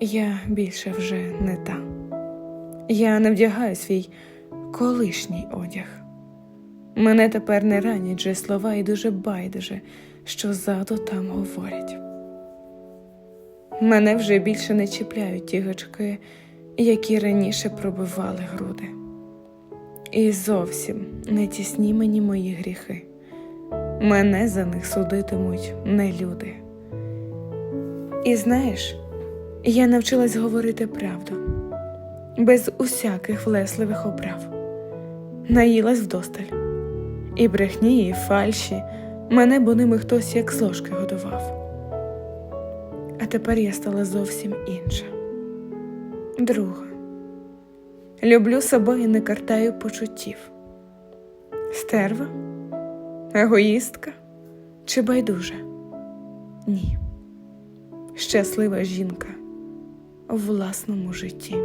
Я більше вже не та. Я не вдягаю свій колишній одяг. Мене тепер не ранять же слова і дуже байдуже, що ззаду там говорять. Мене вже більше не чіпляють ті гачки, які раніше пробивали груди. І зовсім не тісні мені мої гріхи. Мене за них судитимуть не люди. І знаєш, я навчилась говорити правду, без усяких влесливих оправ. Наїлась вдосталь. І брехні, і фальші мене бо ними хтось як з ложки годував. А тепер я стала зовсім інша. Друга. Люблю себе і не картаю почуттів. Стерва? Егоїстка чи байдужа? Ні. Щаслива жінка власному житті.